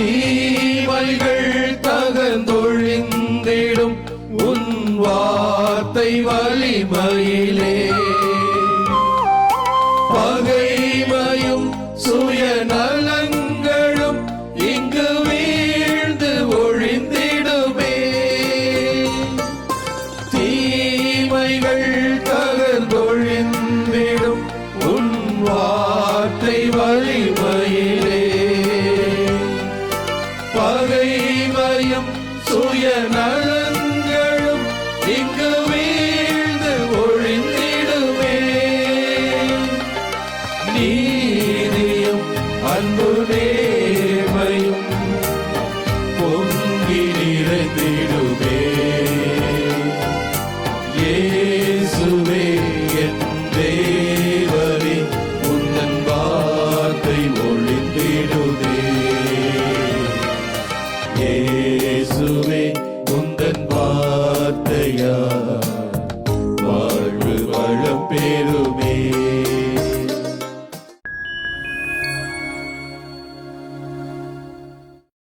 தீமைகள் தகந்தொழிந்திடும் உன் வார்த்தை வலிமையிலே. பகைமையும் சுயநலங்களும் இங்கு வீழ்ந்து ஒழிந்திடுமே. தீமைகள் தகர்ந்தொழிந்திடும் உன் வார்த்தை வலிமையிலே பகைமயம் சுய நலங்களும் இங்கு வீழ்ந்து ஒழிந்திடுமே. நீதியும் அன்பு நேர்மையும் பொங்கி நிறைந்திடுமே. ஏசுவே இயேசுவே உந்தன் வார்த்தையா வாழ்வு வளம் பேரு